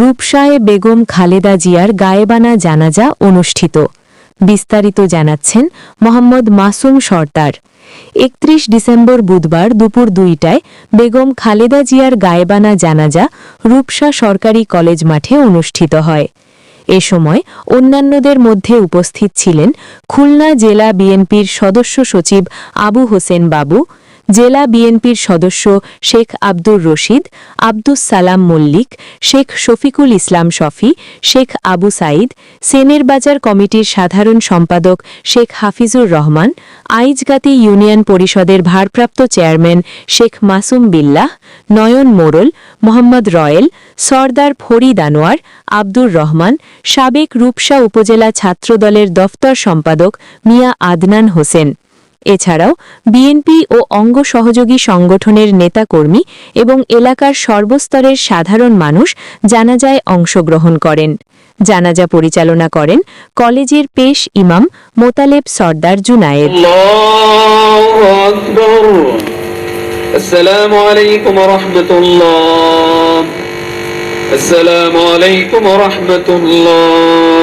রূপসায়ে বেগম খালেদা জিয়ার গায়েবানা জানাজা অনুষ্ঠিত। বিস্তারিত জানাচ্ছেন মোহাম্মদ মাসুম সর্দার। একত্রিশ ডিসেম্বর বুধবার দুপুর দুইটায় বেগম খালেদা জিয়ার গায়েবানা জানাজা রূপসা সরকারি কলেজ মাঠে অনুষ্ঠিত হয়। এ সময় অন্যান্যদের মধ্যে উপস্থিত ছিলেন খুলনা জেলা বিএনপির সদস্য সচিব আবু হোসেন বাবু জেলা বিএনপির সদস্য শেখ আব্দুর রশিদ, আব্দুস সালাম মল্লিক, শেখ শফিকুল ইসলাম শফি, শেখ আবু সাইদ সেনের বাজার কমিটির সাধারণ সম্পাদক শেখ হাফিজুর রহমান, আইজগাতি ইউনিয়ন পরিষদের ভারপ্রাপ্ত চেয়ারম্যান শেখ মাসুম বিল্লাহ, নয়ন মোড়ল মোহাম্মদ রয়েল, সর্দার ফরিদ আনোয়ার, আব্দুর রহমান, সাবেক রূপসা উপজেলা ছাত্রদলের দফতর সম্পাদক মিয়া আদনান হোসেন। এছাড়াও বিএনপি ও অঙ্গ সহযোগী সংগঠনের নেতাকর্মী এবং এলাকার সর্বস্তরের সাধারণ মানুষ জানাজায় অংশগ্রহণ করেন জানাজা পরিচালনা করেন কলেজের পেশ ইমাম মোতালেব সর্দার জুনায়েদ الله أكبر السلام عليكم ورحمة الله السلام عليكم ورحمة الله